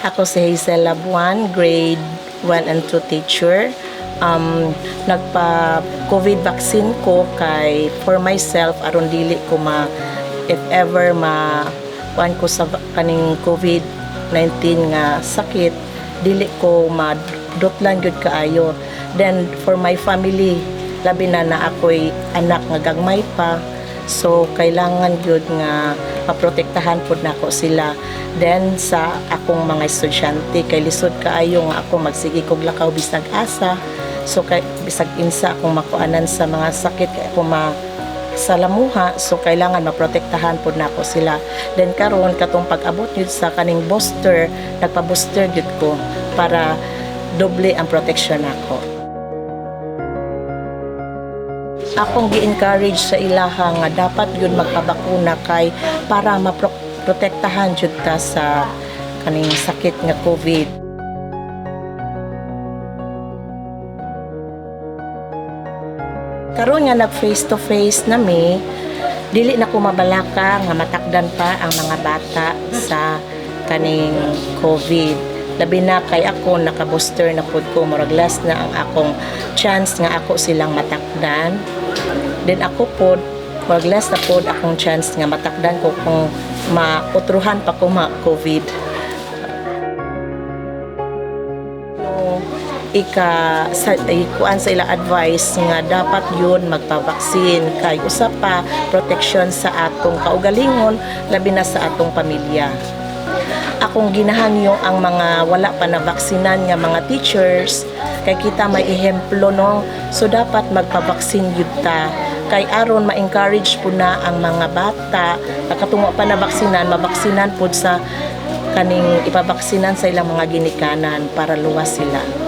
Ako si Hazel Labuan, grade 1 and 2 teacher. Um, nagpa COVID vaccine ko kay for myself aron dili ko ma if ever ma kuan ko sa kaning COVID-19 nga sakit dili ko madutlan gyud kaayo. Then for my family labi na na ako'y anak nga gagmay pa So, kailangan yun nga maprotektahan po nako sila. Then, sa akong mga estudyante, kay lisod kaayo nga ako magsigi kog lakaw bisag asa. So, kay, bisag insa akong makuanan sa mga sakit, kay ako ma sa lamuha, so kailangan maprotektahan po nako sila. Then karon katong pag-abot yun sa kaning booster, nagpa-booster yun ko para doble ang protection nako. Akong gi-encourage sa ilaha nga dapat yun magpabakuna kay para maprotektahan jud ta sa kaning sakit nga COVID. Karon nga nag face to face na mi, dili na ko mabalaka nga matakdan pa ang mga bata sa kaning COVID labi na kay ako naka-booster na pod ko murag last na ang akong chance nga ako silang matakdan then ako pod murag last na pod akong chance nga matakdan ko kung mautruhan pa ko ma COVID. No, ika sa ikuan sa ila advice nga dapat yun magpa-vaccine kay usa pa protection sa atong kaugalingon labi na sa atong pamilya. Akong ginahangyo ang mga wala pa na vaksinan nga mga teachers kay kita may ehemplo no? So dapat magpabaksin yun ta kay aron ma-encourage po na ang mga bata nakatungo pa na baksinan mabaksinan po sa kaning ipabaksinan sa ilang mga ginikanan para luwas sila